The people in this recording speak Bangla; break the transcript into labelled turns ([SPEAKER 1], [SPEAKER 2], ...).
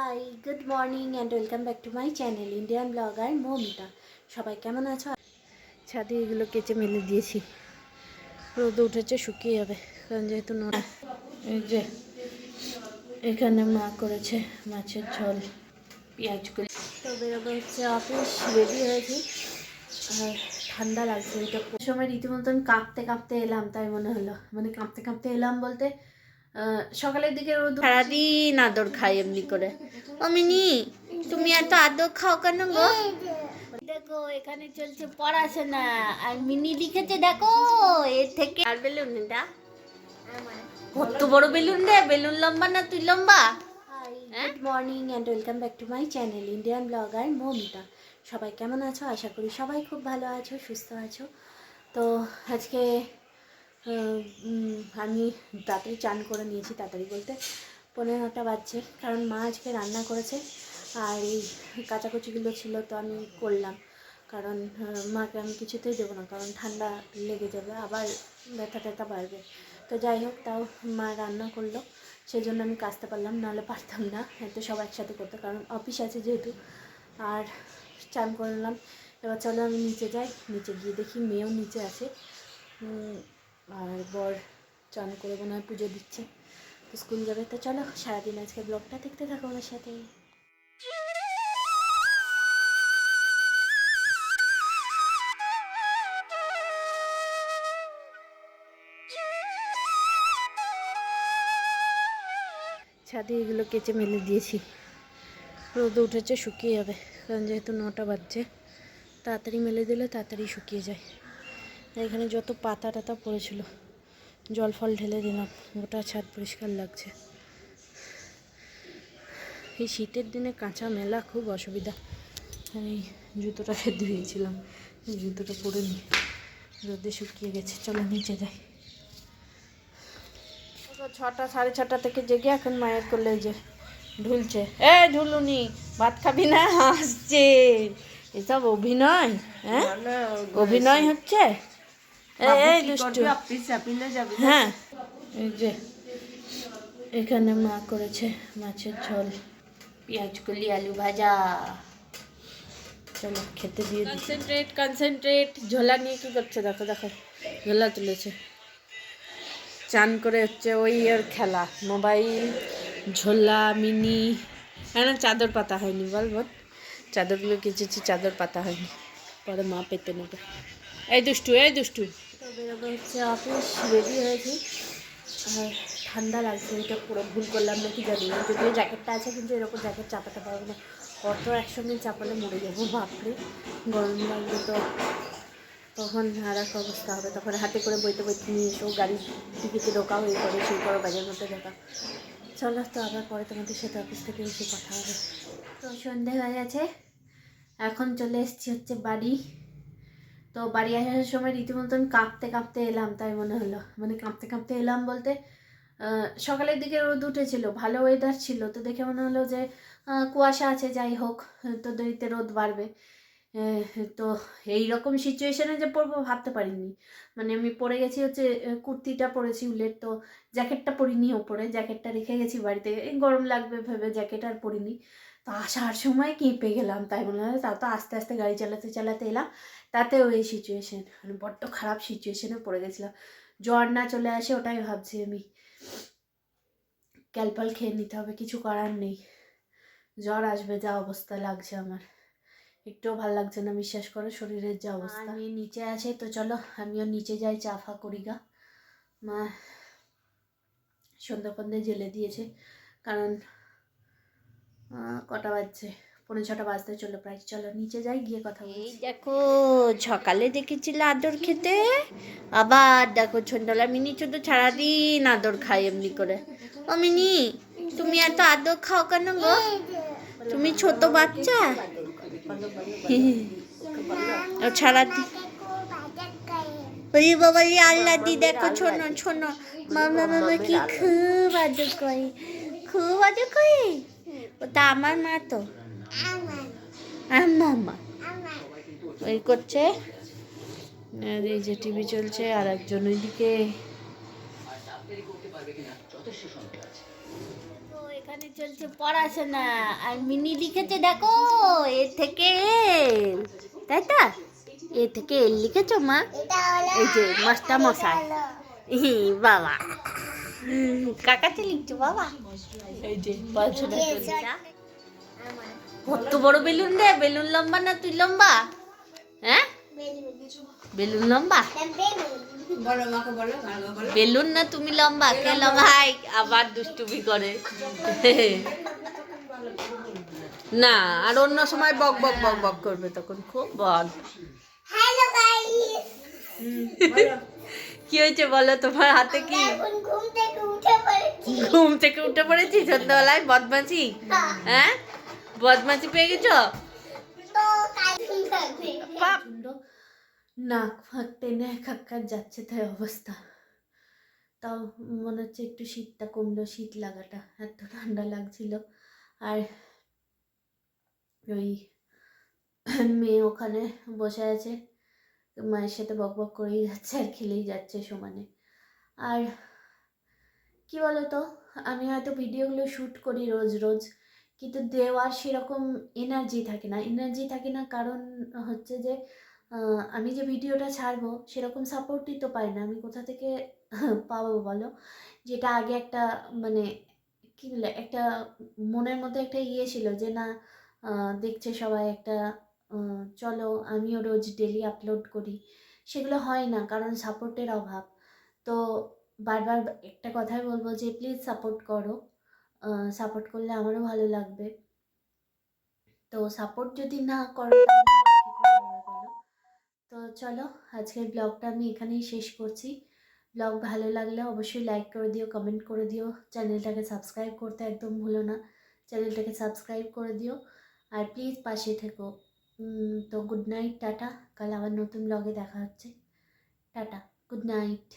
[SPEAKER 1] Hi good morning and welcome back to my channel Indian blogger Moumita সবাই কেমন আছো? ছাদে এগুলো কেচে মেলে দিয়েছি। রোদ উঠেছে, শুকিয়ে যাবে, কারণ যেহেতু নোনা এই যে, এখানে মা করেছে মাছের ঝোল, পেঁয়াজ করে তো বেরোবে হচ্ছে অফিস রেডি হয়েছি। আর ঠান্ডা লাগছে এটা সময় রীতিমতন কাঁপতে কাঁপতে এলাম, তাই মনে হলো। মানে কাঁপতে কাঁপতে এলাম বলতে সকালের দিকে রোদ সারাদিন আদর খাই এমনি করে। ও মিনি তুমি এত আদর খাও কেন গো? দেখো এখানে চলছে পড়াশোনা। আর মিনি লিখেছে দেখো এর থেকে। আর বেলুন এটা কত বড় বেলুন রে বেলুন লম্বা না তুই লম্বা? Good morning and welcome back to my channel Indian blogger Moumita সবাই কেমন আছো? আশা করি সবাই খুব ভালো আছো সুস্থ আছো। তো আজকে আমি তাড়াতাড়ি চান করে নিয়েছি, তাড়াতাড়ি বলতে পনেরো নটা বাজছে, কারণ মা আজকে রান্না করেছে আর এই কাচাকুচিগুলো ছিল তো আমি করলাম, কারণ মাকে আমি কিছুতেই দেবো না, কারণ ঠান্ডা লেগে যাবে, আবার ব্যথা ট্যাথা বাড়বে। তো যাই হোক, তাও মা রান্না করল সেই জন্য আমি কাচতে পারলাম, নাহলে পারতাম না, এত সব একসাথে করতে, কারণ অফিস আছে যেহেতু, আর চান করলাম। এবার চলো আমি নিচে যাই, নিচে গিয়ে দেখি মেয়েও নিচে আছে। আর বর চান করে মনে হয় পুজো দিচ্ছে। তো স্কুল যাবে। তো চলো, সারাদিন আজকে ব্লগটা দেখতে থাকো আমার সাথে। ছাদে এগুলো কেচে মেলে দিয়েছি। রোদ উঠেছে, শুকিয়ে যাবে। কারণ যেহেতু নটা বাজছে, তাড়াতাড়ি মেলে দিলে তাড়াতাড়ি শুকিয়ে যায়। এখানে যত পাতা টাতা পড়েছিল জল ফল ঢেলে দিলাম গোটা ছাদ পরিষ্কার লাগছে। এই শীতের দিনে কাঁচা মেলা খুব অসুবিধা। আমি জুতোটাকে ধুয়েছিলাম জুতোটা পরে নি রোদে শুকিয়ে গেছে চলো নিচে যাই। ছটা সাড়ে ছটা থেকে জেগে এখন মায়ের করলে যে ঢুলছে। এ ঢুলুনি ভাত খাবি না? আসছে। এসব অভিনয় হ্যাঁ? অভিনয় হচ্ছে? এই, দুষ্টু। হ্যাঁ। এই যে এখানে মা করেছে মাছের ঝোল। পেঁয়াজ কলি আলু ভাজা। চলো খেতে দিয়ে কনসেন্ট্রেট কনসেন্ট্রেট ঝোলা নিয়ে কি করছে? দেখো দেখো। ঝোলা তুলেছে। চান করে হচ্ছে ওই আর খেলা মোবাইল ঝোলা মিনি। হ্যাঁ না চাদর পাতা হয়নি বল বল। চাদরগুলো কেচেছি চাদর পাতা হয়নি। পরে মা পেতে নেবে। এই দুষ্টু এই দুষ্টু। হচ্ছে অফিস রেডি হয়েছি। আর ঠান্ডা লাগছে, এটা পুরো ভুল করলাম নাকি জানি। না যদিও জ্যাকেটটা আছে, কিন্তু এরকম জ্যাকেট চাপাতে পারব না। অত একসঙ্গে চাপালে মরে যাব, বাপরে। গরম লাগবে তো। তখন আর এক অবস্থা হবে। তখন হাতে করে বইতে বইতে নিয়ে এসো গাড়ির টিকিটে ঢোকাও এই করে সেই করো বাজার মধ্যে ঢোকা চলো তো আবার পরে তোমাদের সাথে অফিস থেকে এসে কথা হবে। তো সন্ধে হয়ে গেছে। এখন চলে এসেছি হচ্ছে বাড়ি। তো বাড়ি আসার সময় রীতিমতন কাঁপতে কাঁপতে এলাম, তাই মনে হলো। মানে কাঁপতে কাঁপতে এলাম বলতে সকালের দিকে রোদ উঠেছিল, ভালো ওয়েদার ছিল, তো দেখে মনে হলো যে কুয়াশা আছে, যাই হোক, তো দেরিতে রোদ বাড়বে। তো এই রকম সিচুয়েশনে যে পরবো ভাবতে পারিনি। মানে আমি পরে গেছি হচ্ছে কুর্তিটা পরেছি উলের, তো জ্যাকেটটা পরিনি ওপরে জ্যাকেটটা রেখে গেছি বাড়িতে। এই গরম লাগবে ভেবে জ্যাকেট আর পরিনি। আসার সময় কেঁপে গেলাম, তাই মনে হয় তাও তো আস্তে আস্তে গাড়ি চালাতে চালাতে এলাম। তাতেও এই সিচুয়েশন মানে বড্ড খারাপ সিচুয়েশনে পড়ে গেছিলাম। জ্বর না চলে আসে, ওটাই ভাবছি আমি। ক্যালপাল খেয়ে নিতে হবে, কিছু করার নেই। জ্বর আসবে, যা অবস্থা লাগছে আমার। একটুও ভালো লাগছে না, বিশ্বাস করো, শরীরের যা অবস্থা। আমি নিচে আছে, তো চলো, আমিও নিচে যাই, চা ফা করি গা। মা সন্ধ্যা ফন্দে জেলে দিয়েছে। কারণ কটা বাজছে? পনেরো ছটা বাজতে চলো প্রায়। চলো, নিচে যাই, গিয়ে কথা বলি দেখো, সকালে দেখেছিলে আদর খেতে। আবার দেখো সন্ধ্যাবেলা মিনি শুধু সারাদিন আদর খাই এমনি করে। ও মিনি, তুমি এত আদর খাও কেন গো? তুমি ছোট বাচ্চা? সারাদিন ওই বাবা রে আল্লাহ দি, দেখো ছোনো ছোনো মামা মামা কি খুব আদর করে। খুব আদর করে। ওটা আমার মা তো? আমার। মা। ওই করছে। আর এই যে টিভি চলছে আর একজন ওইদিকে। এখানে চলছে পড়াশোনা আর মিনি লিখেছে দেখো এ থেকে তাই তো? এ থেকে এল লিখেছো মা? এই যে মাস্টার মশাই হি, বাবা। কাকাতে লিখছো বাবা? এই যে কত বড় বেলুন রে? বেলুন লম্বা না তুই লম্বা? হ্যাঁ? বেলুন লম্বা? বেলুন না তুমি লম্বা? কে লম্বা। হাই আবার দুষ্টুমি করে। না আর অন্য সময় বক বক বক বক করবে তখন। খুব বল।
[SPEAKER 2] হ্যালো গাইস
[SPEAKER 1] কি হয়েছে বলো? তোমার হাতে কি?
[SPEAKER 2] ঘুম থেকে উঠে পড়েছি।
[SPEAKER 1] সন্ধ্যাবেলায় বদমাছি হ্যাঁ। বদমাছি পেয়ে গেছো? নাক ফাঁক টেনে এক যাচ্ছে তাই অবস্থা। তাও মনে হচ্ছে একটু শীতটা কমলো শীত লাগাটা। এত ঠান্ডা লাগছিল। আর ওই মেয়ে ওখানে বসে আছে। মায়ের সাথে বক বক করেই যাচ্ছে আর খেলেই যাচ্ছে সমানে। আর কি বলতো, আমি হয়তো ভিডিওগুলো শ্যুট করি রোজ রোজ, কিন্তু দেওয়ার সেরকম এনার্জি থাকে না। এনার্জি থাকে না কারণ হচ্ছে যে আমি যে ভিডিওটা ছাড়বো সেরকম সাপোর্টই তো পাই না। আমি কোথা থেকে পাবো বলো? যেটা আগে একটা মানে কি বলে, একটা মনের মধ্যে একটা ইয়ে ছিল যে, না দেখছে সবাই একটা চলো আমিও রোজ ডেলি আপলোড করি। সেগুলো হয় না, কারণ সাপোর্টের অভাব। তো বারবার একটা কথাই বলব যে প্লিজ সাপোর্ট করো। সাপোর্ট করলে আমারও ভালো লাগবে। তো সাপোর্ট যদি না করো? তো চলো, আজকের ব্লগটা আমি এখানেই শেষ করছি। ব্লগ ভালো লাগলে অবশ্যই লাইক করে দিও কমেন্ট করে দিও। চ্যানেলটাকে সাবস্ক্রাইব করতে একদম ভুলো না। চ্যানেলটাকে সাবস্ক্রাইব করে দিও। আর প্লিজ পাশে থেকো। তো গুড নাইট টাটা। কাল আবার নতুন ব্লগে দেখা হচ্ছে। Tata good night